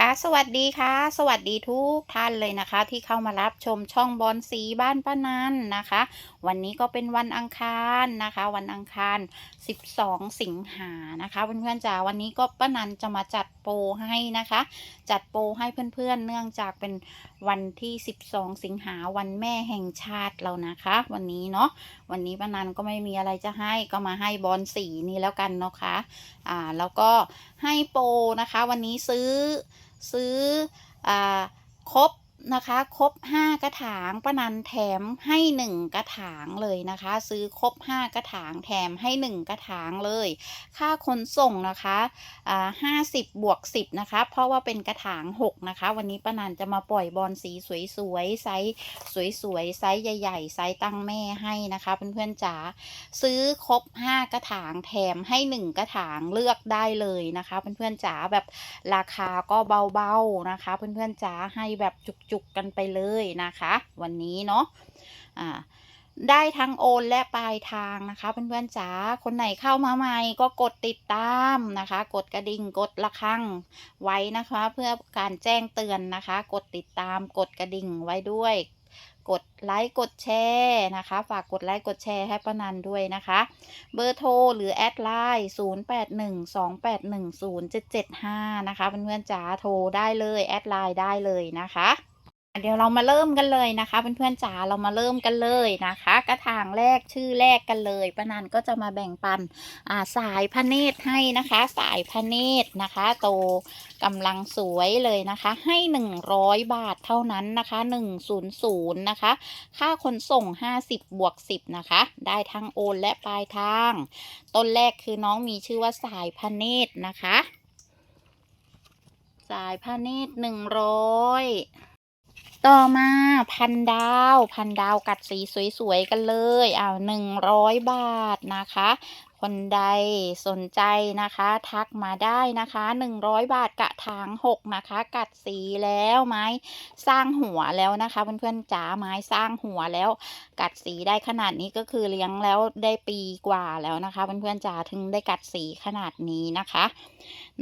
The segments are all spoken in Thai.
คะสวัสดีค่ะ สวัสดีทุกท่านเลยนะคะ ที่เข้ามารับชมช่องบอลสีบ้านป้านันนะคะ วันนี้ก็เป็นวันอังคารนะคะ วันอังคาร 12 สิงหานะคะเพื่อนๆจ๋าวันนี้ก็ป้านันจะมาจัดโปรให้นะคะ จัดโปรให้เพื่อนๆ เนื่องจากเป็นวันที่ 12 สิงหาวันแม่แห่งชาติเรานะคะ วันนี้เนาะวันนี้ป้านันก็ไม่มีอะไรจะให้ก็มาให้บอลสีนี้แล้วกันเนาะคะอ่าแล้วก็ให้โปรนะคะ วันนี้ซื้อ ซื้ออครบ นะคะครบ5 กระถางป้านันแถมให้ 1 กระถางเลยนะคะ ซื้อครบ 5 กระถางแถมให้ 1 กระถางเลย ค่าขนส่งนะคะอ่าห้าสิบบวกสิบนะคะ เพราะว่าเป็นกระถาง6นะคะ วันนี้ป้านันจะมาปล่อยบอลสีสวยๆไซส์สวยๆไซส์ใหญ่ๆไซส์ตั้งแม่ให้นะคะเพื่อนๆจ๋าซื้อครบ 5 กระถางแถมให้ 1 กระถางเลือกได้เลยนะคะเพื่อนๆจ๋าแบบราคาก็เบาๆนะคะ เพื่อนๆจ๋าให้แบบจุกๆกันไปเลยนะคะ วันนี้เนาะอ่าได้ทั้งโอนและปลายทางนะคะเพื่อนๆจ๋า คนไหนเข้ามาใหม่ก็กดติดตามนะคะ กดกระดิ่งกดระฆังไว้นะคะ เพื่อการแจ้งเตือนนะคะ กดติดตามกดกระดิ่งไว้ด้วย กดไลค์กดแชร์นะคะ ฝากกดไลค์กดแชร์ให้ป้านันด้วยนะคะ เบอร์โทรหรือแอดไลน์ 0812810775 นะคะเพื่อนๆจ๋าโทรได้เลยแอดไลน์ได้เลยนะคะ เดี๋ยวเรามาเริ่มกันเลยนะคะเพื่อนๆจ๋าเรามาเริ่มกันเลยนะคะ กระถางแรกชื่อแรกกันเลยป้านันก็จะมาแบ่งปันาสายพระเนตรให้นะคะ สายพระเนตรนะคะ โตกำลังสวยเลยนะคะ ให้ 100 บาทเท่านั้นนะคะ 100นะคะ ค่าขนส่ง 50 บวก 10 นะคะ ได้ทั้งโอนและปลายทาง ต้นแรกคือน้องมีชื่อว่าสายพระเนตรนะคะ สายพระเนตรหนึ่งร้อย ต่อมาพันดาว พันดาวกัดสีสวยๆกันเลยอ้าวหนึ่งร้อยบาทนะคะ คนใดสนใจนะคะ ทักมาได้นะคะหนึ่งร้อยบาทกระถางหกนะคะ กัดสีแล้วไม้สร้างหัวแล้วนะคะเพื่อนๆจ๋าไม้สร้างหัวแล้ว กัดสีได้ขนาดนี้ก็คือเลี้ยงแล้วได้ปีกว่าแล้วนะคะเพื่อนๆจ๋าถึงได้กัดสีขนาดนี้นะคะ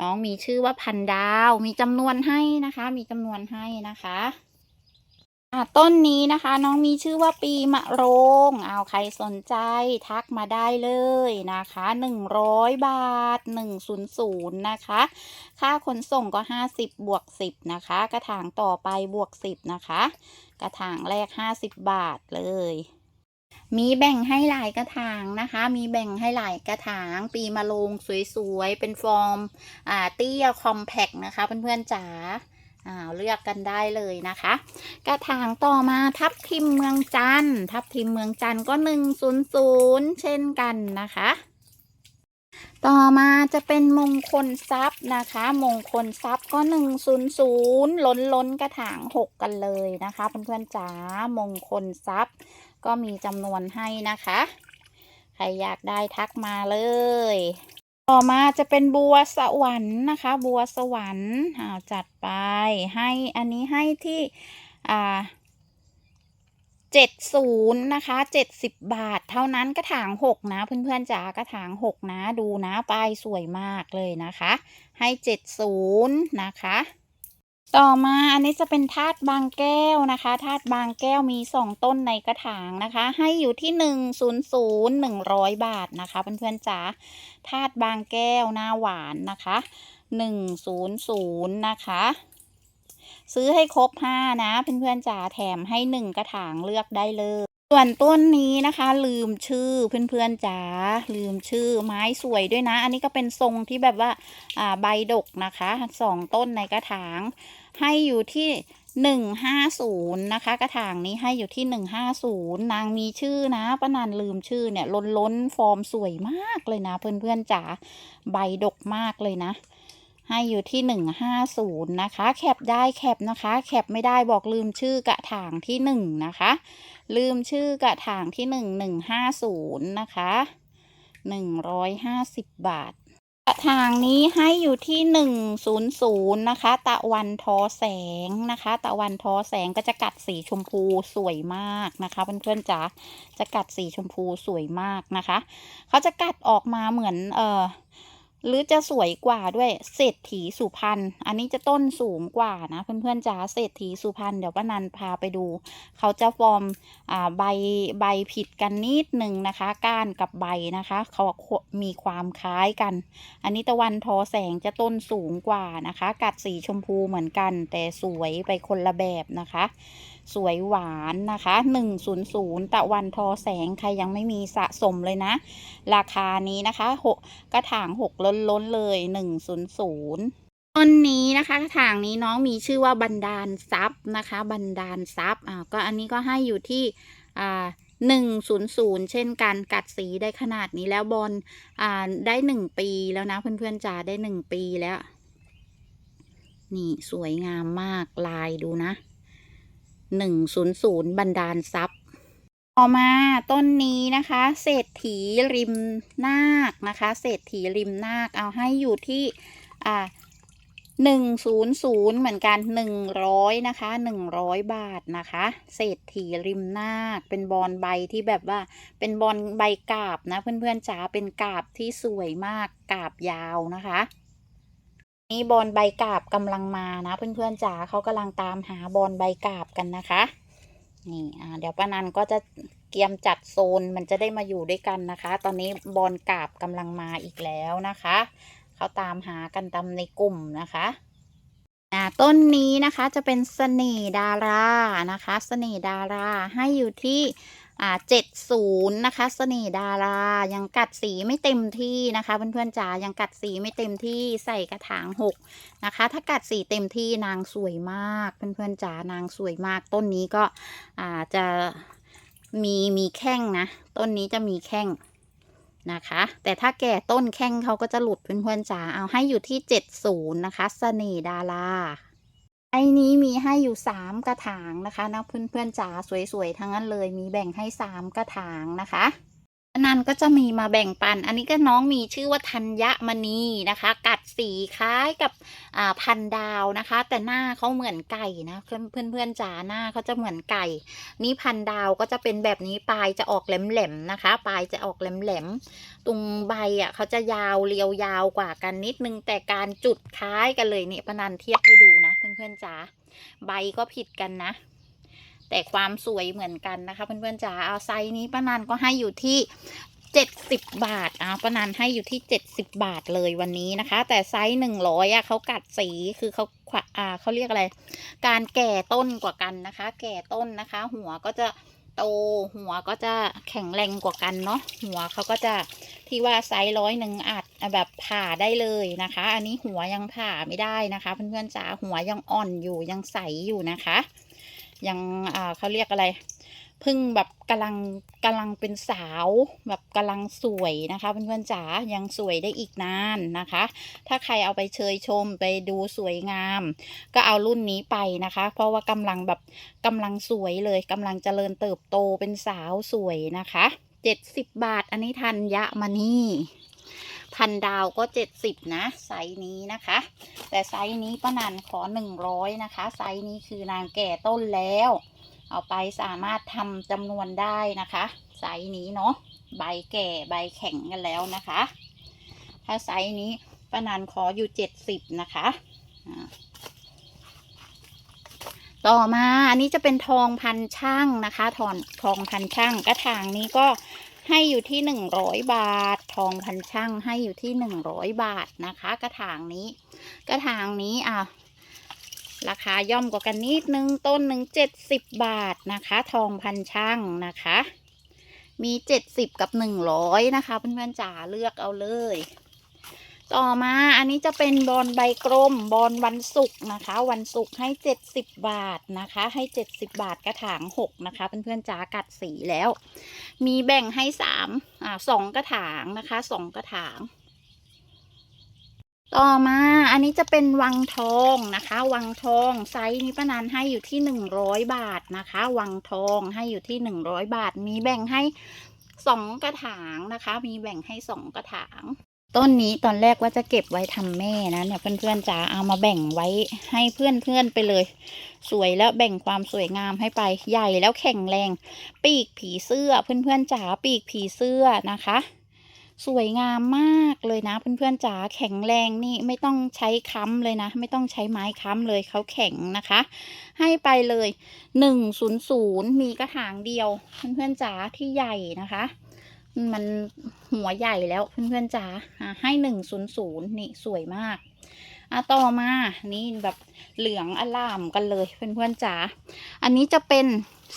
น้องมีชื่อว่าพันดาวมีจำนวนให้นะคะ มีจำนวนให้นะคะ อะต้นนี้นะคะน้องมีชื่อว่าปีมะโรงเอาใครสนใจทักมาได้เลยนะคะหนึ่งร้อยบาทหนึ่งศูนย์ศูนย์นะคะ ค่าขนส่งก็ห้าสิบบวกสิบนะคะ กระถางต่อไปบวกสิบนะคะ กระถางแรกห้าสิบบาทเลย มีแบ่งให้หลายกระถางนะคะ มีแบ่งให้หลายกระถาง ปีมะโรงสวยๆ เป็นฟอร์มอ่าเตี้ยคอมแพกนะคะเพื่อนๆจ๋า อาเลือกกันได้เลยนะคะ กระถางต่อมาทับทิมเมืองจันทร์ทับทิมเมืองจันทร์ก็หนึ่งศูนย์ศูนย์เช่นกันนะคะ ต่อมาจะเป็นมงคลทรัพย์นะคะ มงคลทรัพย์ก็หนึ่งศูนย์ศูนย์ล้นล้นกระถางหกกันเลยนะคะเพื่อนๆจ๋ามงคลทรัพย์ ก็มีจำนวนให้นะคะ ใครอยากได้ทักมาเลย ต่อมาจะเป็นบัวสวรรค์นะคะ บัวสวรรค์อ่าจัดไปให้อันนี้ให้ที่อ่าเจ็ดศูนย์นะคะเจ็ดสิบบาท เท่านั้นกระถางหกนะเพื่อนๆจ๋ากระถางหกนะดูนะป้ายสวยมากเลยนะคะ ให้เจ็ดศูนย์นะคะ ต่อมาอันนี้จะเป็นธาตุบางแก้วนะคะธาตุบางแก้วมีสองต้นในกระถางนะคะ ให้อยู่ที่หนึ่งศูนย์ศูนย์หนึ่งร้อยบาทนะคะเพื่อนๆจ๋าธาตุบางแก้วหน้าหวานนะคะหนึ่งศูนย์ศูนย์นะคะ ซื้อให้ครบห้านะเพื่อนๆจ๋าแถมให้หนึ่งกระถางเลือกได้เลย ส่วนต้นนี้นะคะ ลืมชื่อเพื่อนๆจ๋าลืมชื่อไม้สวยด้วยนะ อันนี้ก็เป็นทรงที่แบบว่าอ่าใบดกนะคะสองต้นในกระถาง ให้อยู่ที่หนึ่งห้าศูนย์นะคะ กระถางนี้ให้อยู่ที่หนึ่งห้าศูนย์นางมีชื่อนะป้านันลืมชื่อเนี่ยล้นล้นฟอร์มสวยมากเลยนะ เพื่อนๆจ๋าใบดกมากเลยนะ ให้อยู่ที่หนึ่งห้าศูนะคะ แคปได้แคปนะคะ แคปไม่ได้บอกลืมชื่อกระถางที่หนึ่งนะคะ ลืมชื่อกระถางที่หนึ่งหนึ่งห้าศูนะคะหนึ่งร้อยห้าสิบาท กระถางนี้ให้อยู่ที่หนึ่งศูนย์ศูนย์นะคะ ตะวันทอแสงนะคะ ตะวันทอแสงก็จะกัดสีชมพูสวยมากนะคะเพื่อนๆจ๋า จะกัดสีชมพูสวยมากนะคะ เขาจะกัดออกมาเหมือนเออ หรือจะสวยกว่าด้วยเศรษฐีสุพรรณอันนี้จะต้นสูงกว่านะเพื่อนๆจ๋าเศรษฐีสุพรรณเดี๋ยวป้านันพาไปดู เขาจะฟอร์มอ่าใบใบผิดกันนิดหนึ่งนะคะ ก้านกับใบนะคะ เขามีความคล้ายกัน อันนี้ตะวันทอแสงจะต้นสูงกว่านะคะ กัดสีชมพูเหมือนกัน แต่สวยไปคนละแบบนะคะ สวยหวานนะคะ 100 ตะวันทอแสงใครยังไม่มีสะสมเลยนะ ราคานี้นะคะหกกระถางหกล้นล้นๆเลยหนึ่งศูนย์ศูนย์ต้นนี้นะคะกระถางนี้น้องมีชื่อว่าบันดาลทรัพย์นะคะ บันดาลทรัพย์อ่าก็อันนี้ก็ให้อยู่ที่อ่าหนึ่งศูนย์ศูนย์เช่นกันกัดสีได้ขนาดนี้แล้วบอลอ่าได้หนึ่งปีแล้วนะเพื่อนๆจ๋าได้หนึ่งปีแล้ว นี่สวยงามมากลายดูนะ หนึ่งศูนย์ศูนย์บันดาลทรัพย์ ต่อมาต้นนี้นะคะ เศรษฐีริมนาคนะคะ เศรษฐีริมนาคเอาให้อยู่ที่อ่าหนึ่งศูนย์ศูนย์เหมือนกันหนึ่งร้อยนะคะหนึ่งร้อยบาทนะคะ เศรษฐีริมนาคเป็นบอลใบที่แบบว่า เป็นบอลใบกาบนะ เพื่อนๆจ๋าเป็นกาบที่สวยมากกาบยาวนะคะ นี่บอลใบกาบกำลังมานะ เพื่อนๆจ๋าเขากำลังตามหาบอลใบกาบกันนะคะ นี่อ่าเดี๋ยวป้านันก็จะเตรียมจัดโซนมันจะได้มาอยู่ด้วยกันนะคะ ตอนนี้บอลกาบกำลังมาอีกแล้วนะคะเขาตามหากันตามในกลุ่มนะคะอ่าต้นนี้นะคะจะเป็นเสน่ห์ดารานะคะ เสน่ห์ดาราให้อยู่ที่ อ่าเจ็ดศูนย์นะคะเสน่ดารา ยังกัดสีไม่เต็มที่นะคะ เพื่อนๆจ๋ายังกัดสีไม่เต็มที่ใส่กระถางหกนะคะ ถ้ากัดสีเต็มที่นางสวยมาก เพื่อนๆจ๋านางสวยมาก ต้นนี้ก็อาจะมีมีแข้งนะ ต้นนี้จะมีแข้งนะคะ แต่ถ้าแก่ต้นแข้งเขาก็จะหลุดเพื่อนๆจ๋าเอาให้อยู่ที่70นะคะเสน่ดารา ไอ้นี้มีให้อยู่สามกระถางนะคะนะเพื่อนๆจ๋าสวยๆทั้งนั้นเลยมีแบ่งให้สามกระถางนะคะ อันนั้นก็จะมีมาแบ่งปัน อันนี้ก็น้องมีชื่อว่าธัญญมณีนะคะ กัดสีคล้ายกับพันดาวนะคะ แต่หน้าเขาเหมือนไก่นะเพื่อนเพื่อนจ๋าหน้าเขาจะเหมือนไก่ นี่พันดาวก็จะเป็นแบบนี้ปลายจะออกแหลมๆนะคะ ปลายจะออกแหลมๆตรงใบอะเขาจะยาวเรียวยาวกว่ากันนิดนึงแต่การจุดคล้ายกันเลยเนี่ยปนันเทียบให้ดูนะ เพื่อนเพื่อนจ๋าใบก็ผิดกันนะ แต่ความสวยเหมือนกันนะคะเพื่อนๆจ๋าเอาไซส์นี้ป้านันก็ให้อยู่ที่เจ็ดสิบบาทอ่าป้านันให้อยู่ที่เจ็ดสิบบาทเลยวันนี้นะคะ แต่ไซส์หนึ่งร้อยอะเขากัดสีคือเขาอ่าเขาเรียกอะไร การแก่ต้นกว่ากันนะคะ แก่ต้นนะคะ หัวก็จะโตหัวก็จะแข็งแรงกว่ากันเนาะหัวเขาก็จะที่ว่าไซส์ร้อยหนึ่งอาจแบบผ่าได้เลยนะคะ อันนี้หัวยังผ่าไม่ได้นะคะ เพื่อนๆจ๋าหัวยังอ่อนอยู่ยังใสอยู่นะคะ ยังอ่าเขาเรียกอะไรเพิ่งแบบกำลังกำลังเป็นสาวแบบกำลังสวยนะคะเพื่อนๆจ๋ายังสวยได้อีกนานนะคะ ถ้าใครเอาไปเชยชมไปดูสวยงาม ก็เอารุ่นนี้ไปนะคะ เพราะว่ากำลังแบบกำลังสวยเลยกำลังเจริญเติบโตเป็นสาวสวยนะคะเจ็ดสิบบาทอันนี้ทันยะมานี่ พันดาวก็เจ็ดสิบนะ ไซส์นี้นะคะ แต่ไซส์นี้ป้านันขอหนึ่งร้อยนะคะ ไซส์นี้คือนางแก่ต้นแล้ว เอาไปสามารถทำจำนวนได้นะคะ ไซส์นี้เนาะใบแก่ใบแข็งกันแล้วนะคะ ถ้าไซส์นี้ป้านันขออยู่เจ็ดสิบนะคะต่อมาอันนี้จะเป็นทองพันช่างนะคะทองทองพันช่างกระถางนี้ก็ให้อยู่ที่หนึ่งร้อยบาท องพันช่างให้อยู่ที่หนึ่งร้อยบาทนะคะ กระถางนี้ กระถางนี้อะราคาย่อมกว่ากันนิดนึงต้นหนึ่งเจ็ดสิบบาทนะคะ ทองพันช่างนะคะ มีเจ็ดสิบกับหนึ่งร้อยนะคะเพื่อนๆจ๋าเลือกเอาเลย ต่อมาอันนี้จะเป็นบอลใบกลมบอลวันศุกร์นะคะ วันศุกร์ให้เจ็ดสิบบาทนะคะ ให้เจ็ดสิบบาทกระถางหกนะคะเพื่อนๆจ๋ากัดสีแล้ว มีแบ่งให้สามอ่าสองกระถางนะคะสองกระถาง ต่อมาอันนี้จะเป็นวังทองนะคะ วังทองไซส์นี้ป้านันให้อยู่ที่หนึ่งร้อยบาทนะคะ วังทองให้อยู่ที่หนึ่งร้อยบาท มีแบ่งให้สองกระถางนะคะ มีแบ่งให้สองกระถาง ต้นนี้ตอนแรกว่าจะเก็บไว้ทำแม่นะเนี่ยเพื่อนๆจ๋าเอามาแบ่งไว้ให้เพื่อนๆไปเลย สวยแล้วแบ่งความสวยงามให้ไปใหญ่แล้วแข็งแรง ปีกผีเสื้อเพื่อนๆจ๋าปีกผีเสื้อนะคะ สวยงามมากเลยนะ เพื่อนๆจ๋าแข็งแรงนี่ไม่ต้องใช้ค้ำเลยนะ ไม่ต้องใช้ไม้ค้ำเลยเขาแข็งนะคะ ให้ไปเลยหนึ่งศูนย์ศูนย์มีกระถางเดียว เพื่อนๆจ๋าที่ใหญ่นะคะ มันหัวใหญ่แล้วเพื่อนๆจ๋าให้หนึ่งศูนย์ศูนย์นี่สวยมากอะต่อมานี่แบบเหลืองอล่ามกันเลยเพื่อนๆจ๋าอันนี้จะเป็น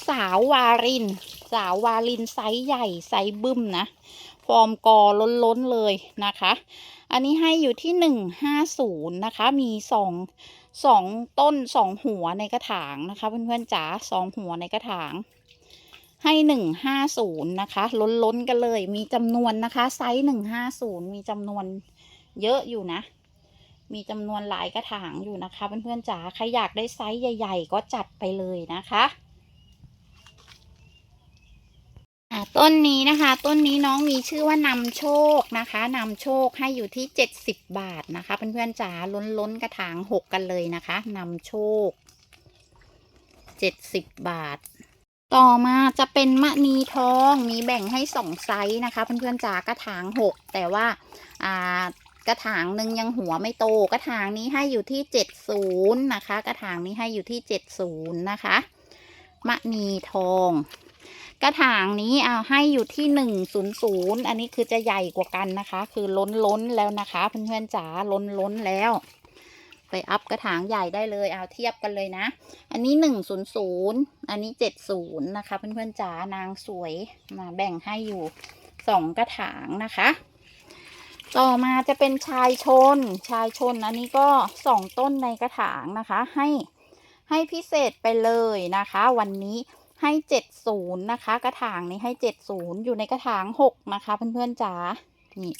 สาววาริน สาววาลินไซส์ใหญ่ไซส์บึ้มนะฟอร์มกอล้นๆเลยนะคะ อันนี้ให้อยู่ที่หนึ่งห้าศูนย์นะคะมีสองสองต้นสองหัวในกระถางนะคะเพื่อนๆจ๋าสองหัวในกระถาง ให้หนึ่งห้าศูนย์นะคะ ล้นๆกันเลย มีจำนวนนะคะ ไซส์หนึ่งห้าศูนย์มีจำนวนเยอะอยู่นะ มีจำนวนหลายกระถางอยู่นะคะเพื่อนๆจ๋า ใครอยากได้ไซส์ใหญ่ ๆ ก็จัดไปเลยนะคะต้นนี้นะคะ ต้นนี้น้องมีชื่อว่านำโชคนะคะนำโชคให้อยู่ที่เจ็ดสิบบาทนะคะเพื่อนๆจ๋าล้นล้นกระถางหกกันเลยนะคะนำโชคเจ็ดสิบบาท ต่อมาจะเป็นมะนีทองมีแบ่งให้สองไซส์นะคะเพื่อนๆจ๋ากระถางหกแต่ว่าอ่ากระถางหนึ่งยังหัวไม่โต กระถางนี้ให้อยู่ที่เจ็ดศูนย์นะคะ กระถางนี้ให้อยู่ที่เจ็ดศูนย์นะคะมะนีทอง กระถางนี้เอาให้อยู่ที่หนึ่งศูนย์ศูนย์อันนี้คือจะใหญ่กว่ากันนะคะ คือล้นล้นแล้วนะคะ เพื่อนๆจ๋าล้นล้นแล้ว ไปอัพกระถางใหญ่ได้เลยเอาเทียบกันเลยนะ อันนี้หนึ่งศูนย์ศูนย์อันนี้เจ็ดศูนย์นะคะเพื่อนๆจ๋านางสวยมาแบ่งให้อยู่สองกระถางนะคะ ต่อมาจะเป็นชายชน ชายชนอันนี้ก็สองต้นในกระถางนะคะ ให้ให้พิเศษไปเลยนะคะ วันนี้ให้เจ็ดศูนย์นะคะ กระถางนี้ให้เจ็ดศูนย์อยู่ในกระถางหกนะคะเพื่อนๆจ๋านี่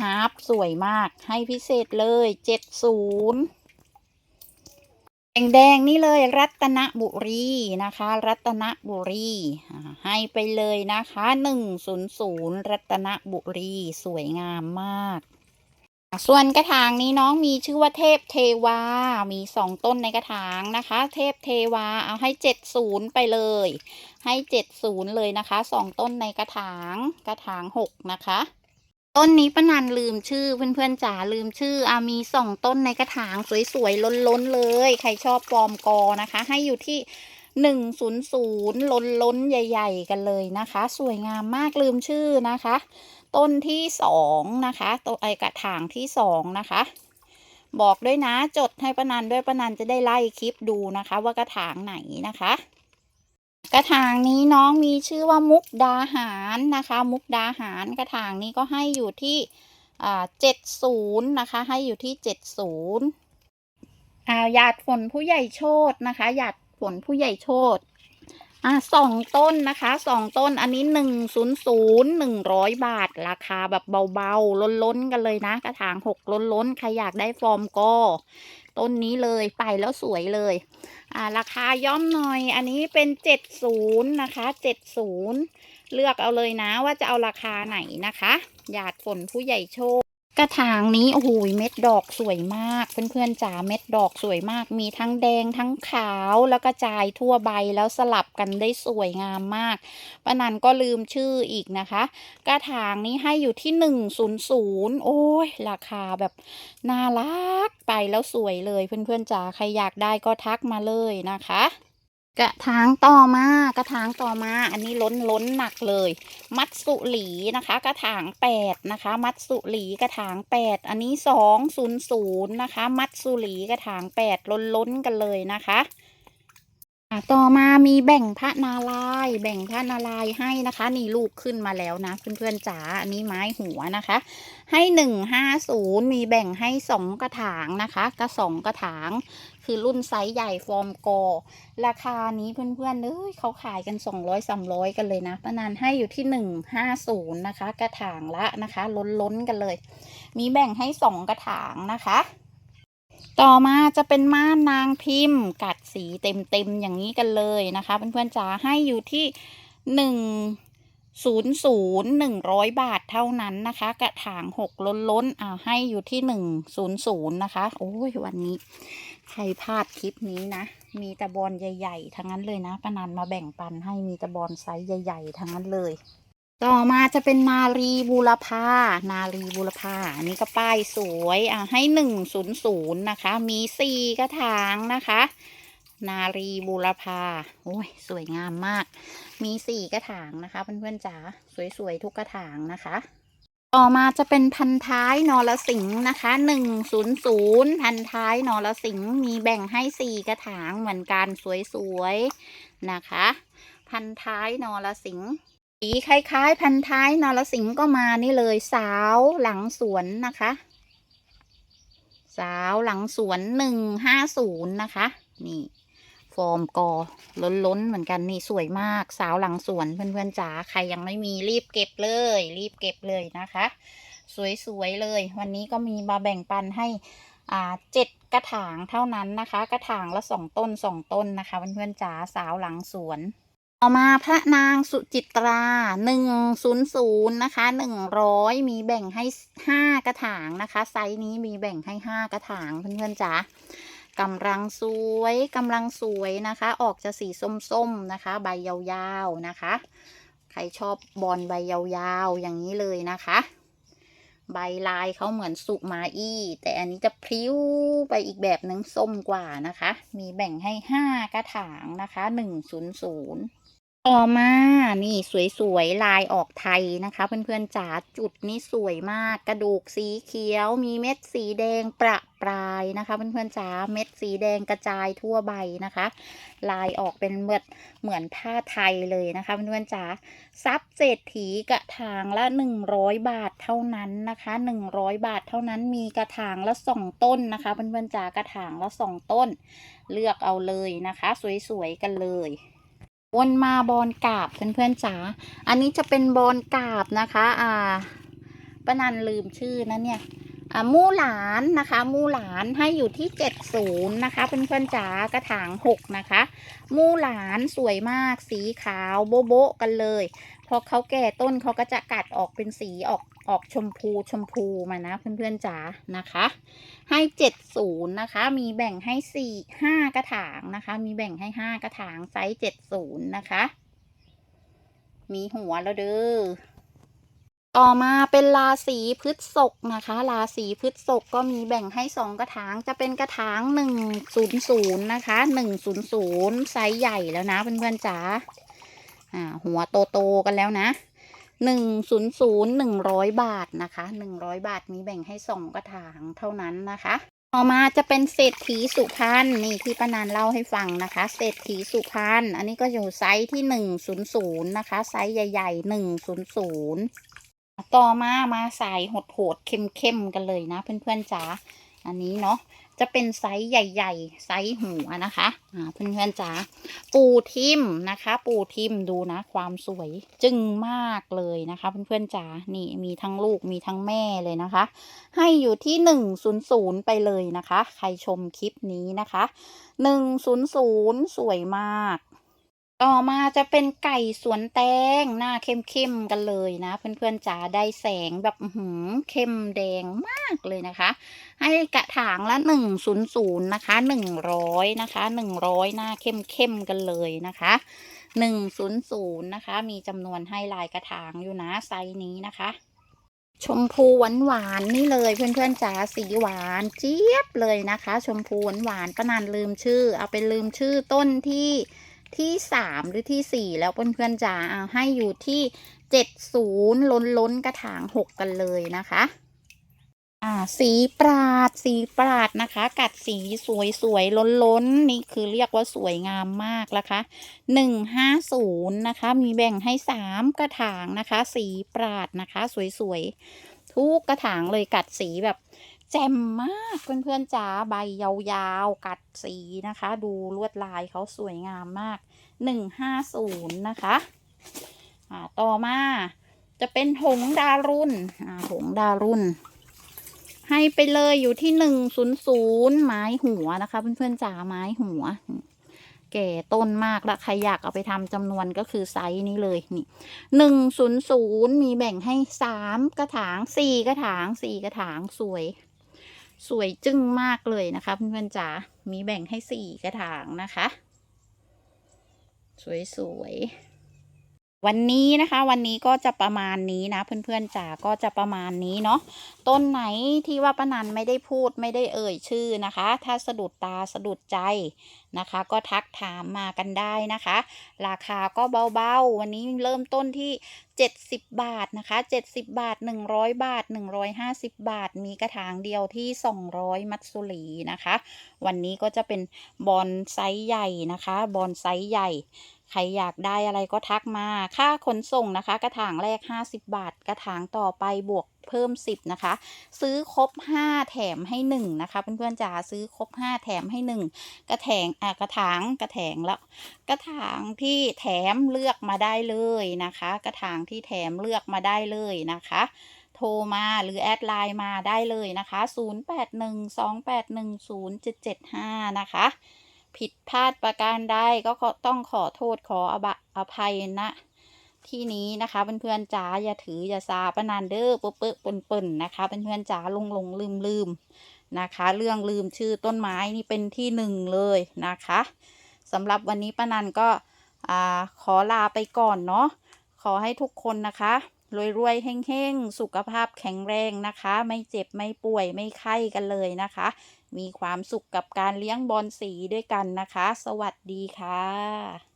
ฮาร์ปสวยมากให้พิเศษเลยเจ็ดศูนย์ แดงๆนี่เลยรัตนบุรีนะคะ รัตนบุรีให้ไปเลยนะคะหนึ่งศูนย์ศูนย์รัตนบุรีสวยงามมาก ส่วนกระถางนี้น้องมีชื่อว่าเทพเทวา มีสองต้นในกระถางนะคะ เทพเทวาเอาให้เจ็ดศูนย์ไปเลย ให้เจ็ดศูนย์เลยนะคะสองต้นในกระถางกระถางหกนะคะ ต้นนี้ป้านันลืมชื่อเพื่อนๆจ๋าลืมชื่ออามีสองต้นในกระถางสวยๆล้นๆเลย ใครชอบฟอมกอนะคะ ให้อยู่ที่หนึ่งศูนย์ศูนย์ล้นๆใหญ่ ๆ กันเลยนะคะ สวยงามมากลืมชื่อนะคะ ต้นที่สองนะคะตัวไอกระถางที่สองนะคะ บอกด้วยนะจดให้ป้านันด้วยป้านันจะได้ไล่คลิปดูนะคะ ว่ากระถางไหนนะคะ กระถางนี้น้องมีชื่อว่ามุกดาหารนะคะ มุกดาหารกระถางนี้ก็ให้อยู่ที่เจ็ดศูนย์นะคะ ให้อยู่ที่เจ็ดศูนย์อ่าหยาดฝนผู้ใหญ่โชตนะคะหยาดฝนผู้ใหญ่โชตอ่าสองต้นนะคะสองต้นอันนี้หนึ่งศูนย์ศูนย์หนึ่งร้อยบาท ราคาแบบเบาๆ ล้นๆ กันเลยนะ กระถางหกล้นๆ ใครอยากได้ฟอร์มก็ ต้นนี้เลยไปแล้วสวยเลยอ่าราคาย่อมหน่อย อันนี้เป็นเจ็ดศูนย์นะคะเจ็ดศูนย์เลือกเอาเลยนะว่าจะเอาราคาไหนนะคะ หยาดฝนผู้ใหญ่โชค กระถางนี้โอ้โหเม็ดดอกสวยมาก เพื่อนๆจ๋าเม็ดดอกสวยมาก มีทั้งแดงทั้งขาวแล้วกระจายทั่วใบแล้วสลับกันได้สวยงามมากป้านันก็ลืมชื่ออีกนะคะ กระถางนี้ให้อยู่ที่หนึ่งศูนย์ศูนย์โอ้ยราคาแบบน่ารักไปแล้วสวยเลยเพื่อนๆจ๋าใครอยากได้ก็ทักมาเลยนะคะ กระถางต่อมากระถางต่อมา อันนี้ล้นล้นหนักเลย มัดสุหลีนะคะ กระถางแปดนะคะ มัดสุหลีกระถางแปดอันนี้สองศูนย์ศูนย์นะคะ มัดสุหลีกระถางแปดล้นล้นกันเลยนะคะต่อมามีแบ่งพระนารายแบ่งพระนารายให้นะคะ นี่ลูกขึ้นมาแล้วนะเพื่อนๆจ๋าอันนี้ไม้หัวนะคะ ให้หนึ่งห้าศูนย์มีแบ่งให้สองกระถางนะคะ กระสองกระถาง คือรุ่นไซส์ใหญ่ฟอร์มกอ ราคานี้เพื่อนๆเอ้ยเขาขายกันสองร้อยสามร้อยกันเลยนะป้านานให้อยู่ที่หนึ่งห้าศูนย์นะคะ กระถางละนะคะ ล้นล้นๆกันเลย มีแบ่งให้สองกระถางนะคะต่อมาจะเป็นม่านนางพิมพ์ กัดสีเต็มๆอย่างนี้กันเลยนะคะ เพื่อนๆจ๋าให้อยู่ที่หนึ่ง ศูนย์ศูนย์หนึ่งร้อยบาทเท่านั้นนะคะ กระถางหกล้นล้นอ่าให้อยู่ที่หนึ่งศูนย์ศูนย์นะคะ โอ้ยวันนี้ ใครพลาดคลิปนี้นะ มีตะบอนใหญ่ ๆทั้งนั้นเลยนะป้านันมาแบ่งปันให้มีตะบอนไซส์ใหญ่ ๆทั้งนั้นเลย ต่อมาจะเป็นนารีบูรพานารีบูรพาอันนี้ก็ป้ายสวยอะให้หนึ่งศูนย์ศูนย์นะคะ มีสี่กระถางนะคะ นารีบูรพาโอ้ยสวยงามมาก มีสี่กระถางนะคะ เพื่อนๆจ๋าสวยๆทุกกระถางนะคะ ต่อมาจะเป็นพันท้ายนรสิงห์นะคะหนึ่งศูนย์ศูนย์พันท้ายนรสิงห์มีแบ่งให้สี่กระถางเหมือนกันสวยๆนะคะ พันท้ายนรสิงห์สีคล้ายๆ พันท้ายนรสิงห์ก็มานี่เลยสาวหลังสวนนะคะสาวหลังสวนหนึ่งห้าศูนย์นะคะ นี่ ฟอร์มกอล้นๆเหมือนกันนี่สวยมากสาวหลังสวนเพื่อนๆจ๋าใครยังไม่มีรีบเก็บเลย รีบเก็บเลยนะคะ สวยๆเลย วันนี้ก็มีมาแบ่งปันให้อ่าเจ็ดกระถางเท่านั้นนะคะ กระถางละสองต้นสองต้นนะคะเพื่อนๆจ๋าสาวหลังสวนต่อมาพระนางสุจิตราหนึ่งศูนย์ศูนย์นะคะหนึ่งร้อยมีแบ่งให้ห้ากระถางนะคะ ไซส์นี้มีแบ่งให้ห้ากระถางเพื่อนๆจ๋า กำลังสวยกำลังสวยนะคะ ออกจะสีส้มๆนะคะ ใบยาวๆนะคะ ใครชอบบอลใบยาวๆอย่างนี้เลยนะคะ ใบลายเขาเหมือนสุมาอี้ แต่อันนี้จะพริ้วไปอีกแบบหนึ่งส้มกว่านะคะ มีแบ่งให้ห้ากระถางนะคะหนึ่งศูนย์ศูนย์ ต่อมานี่สวยๆลายออกไทยนะคะ เพื่อนๆจ๋าจุดนี้สวยมาก กระดูกสีเขียว มีเม็ดสีแดงประปรายนะคะ เพื่อนๆจ๋าเม็ดสีแดงกระจายทั่วใบนะคะ ลายออกเป็นเหมือนเหมือนผ้าไทยเลยนะคะเพื่อนๆจ๋าซับเศรษฐีกระถางละหนึ่งร้อยบาทเท่านั้นนะคะหนึ่งร้อยบาทเท่านั้นมีกระถางละสองต้นนะคะเพื่อนๆจ๋ากระถางละสองต้น เลือกเอาเลยนะคะ สวยๆกันเลย วนมาบอลกาบเพื่อนๆจ๋า อันนี้จะเป็นบอลกาบนะคะ อ่าปานันลืมชื่อนะเนี่ย อ่ามู่หลานนะคะ มู่หลานให้อยู่ที่เจ็ดศูนย์นะคะเพื่อนๆจ๋ากระถางหกนะคะ มู่หลานสวยมากสีขาวโบโบะกันเลย พอเขาแก่ต้นเขาก็จะกัดออกเป็นสีออก ออกชมพูชมพูมานะเพื่อนๆจ๋านะคะ ให้เจ็ดศูนย์นะคะ มีแบ่งให้สี่ห้ากระถางนะคะ มีแบ่งให้ห้ากระถางไซส์เจ็ดศูนย์นะคะ มีหัวแล้วเด้อต่อมาเป็นราศีพฤษภนะคะ ราศีพฤษภก็มีแบ่งให้สองกระถาง จะเป็นกระถางหนึ่งศูนย์ศูนย์นะคะหนึ่งศูนย์ศูนย์ไซส์ใหญ่แล้วนะเพื่อนๆจ๋าอ่าหัวโตๆกันแล้วนะ หนึ่งศูนย์ศูนย์หนึ่งร้อยบาทนะคะหนึ่งร้อยบาทมีแบ่งให้สองกระถางเท่านั้นนะคะต่อมาจะเป็นเศรษฐีสุพรรณนี่ที่ป้านานเล่าให้ฟังนะคะ เศรษฐีสุพรรณอันนี้ก็อยู่ไซส์ที่หนึ่งศูนย์ศูนย์นะคะ ไซส์ใหญ่ๆหนึ่งศูนย์ศูนย์ต่อมามาใสายโหดเข้มๆกันเลยนะเพื่อนๆจ๋าอันนี้เนาะ จะเป็นไซส์ใหญ่ ๆ ไซส์หัวนะคะอ่าเพื่อนๆจ๋าปูทิมนะคะ ปูทิมดูนะ ความสวยจึงมากเลยนะคะ เพื่อนๆจ๋านี่มีทั้งลูกมีทั้งแม่เลยนะคะ ให้อยู่ที่หนึ่งศูนย์ศูนย์ไปเลยนะคะ ใครชมคลิปนี้นะคะหนึ่งศูนย์ศูนย์สวยมาก ต่อมาจะเป็นไก่สวนแตงหน้าเข้มๆกันเลยนะ เพื่อนๆจ๋าได้แสงแบบหือเข้มแดงมากเลยนะคะ ให้กระถางละหนึ่งศูนย์ศูนย์นะคะหนึ่งร้อยนะคะหนึ่งร้อยหน้าเข้มเข้มๆกันเลยนะคะหนึ่งศูนย์ศูนย์นะคะ มีจำนวนให้ลายกระถางอยู่นะไซส์นี้นะคะชมพูหวานหวานๆนี่เลยเพื่อนๆจ๋าสีหวานเจี๊ยบเลยนะคะ ชมพูหวานหวานๆป้านานลืมชื่อ เอาไปลืมชื่อต้นที่ ที่สามหรือที่สี่แล้วเพื่อนๆจ๋าเอาให้อยู่ที่เจ็ดศูนย์ล้นล้นกระถางหกกันเลยนะคะอ่าสีปราดสีปราดนะคะ กัดสีสวยสวยล้นล้นนี่คือเรียกว่าสวยงามมากนะคะหนึ่งห้าศูนย์นะคะ มีแบ่งให้สามกระถางนะคะ สีปราดนะคะ สวยๆทุกกระถางเลยกัดสีแบบ แจ่มมากเพื่อนๆจ๋าใบยาวๆ กัดสีนะคะ ดูลวดลายเขาสวยงามมากหนึ่งห้าศูนย์นะคะอ่าต่อมาจะเป็นหงดารุนอ่าหงดารุนให้ไปเลยอยู่ที่หนึ่งศูนย์ศูนย์ไม้หัวนะคะ เพื่อนๆจ๋าไม้หัว แก่ต้นมากแล้วใครอยากเอาไปทำจำนวนก็คือไซส์นี้เลยนี่หนึ่งศูนย์ศูนย์มีแบ่งให้สามกระถางสี่กระถางสี่กระถางสวย สวยจึ้งมากเลยนะคะเพื่อนๆจ๋า มีแบ่งให้สี่กระถางนะคะ สวยๆ วันนี้นะคะ วันนี้ก็จะประมาณนี้นะ เพื่อนๆจ๋าก็จะประมาณนี้เนาะต้นไหนที่ว่าป้านันไม่ได้พูดไม่ได้เอ่ยชื่อนะคะ ถ้าสะดุดตาสะดุดใจนะคะ ก็ทักถามมากันได้นะคะ ราคาก็เบาๆ วันนี้เริ่มต้นที่ 70 บาทนะคะ 70 บาท 100 บาท 150 บาท มีกระถางเดียวที่ 200 มัตสุรีนะคะ วันนี้ก็จะเป็นบอนไซส์ใหญ่นะคะ บอนไซส์ใหญ่ ใครอยากได้อะไรก็ทักมา ค่าขนส่งนะคะ กระถางแรก 50 บาท กระถางต่อไปบวกเพิ่ม 10 นะคะ ซื้อครบ 5 แถมให้ 1 นะคะ เพื่อนๆจ๋าซื้อครบ 5 แถมให้ 1 กระแถงอะกระถางกระแถงแล้ว กระถางที่แถมเลือกมาได้เลยนะคะ กระถางที่แถมเลือกมาได้เลยนะคะโทรมาหรือแอดไลน์มาได้เลยนะคะ 0812810775 นะคะ ผิดพลาดประการใดก็ต้องขอโทษขออบะอภัยนะ ที่นี้นะคะเพื่อนๆจ๋าอย่าถืออย่าซาปะนานเด้อเปื้อเปื้อเปิ่นเปิ่นๆนะคะเพื่อนๆจ๋าลงลงลืมลืมนะคะ เรื่องลืมชื่อต้นไม้นี่เป็นที่หนึ่งเลยนะคะสำหรับวันนี้ป้านันก็ขอลาไปก่อนเนาะขอให้ทุกคนนะคะรวยๆเฮ้งๆ สุขภาพแข็งแรงนะคะ ไม่เจ็บไม่ป่วยไม่ไข้กันเลยนะคะ มีความสุขกับการเลี้ยงบอลสีด้วยกันนะคะ สวัสดีค่ะ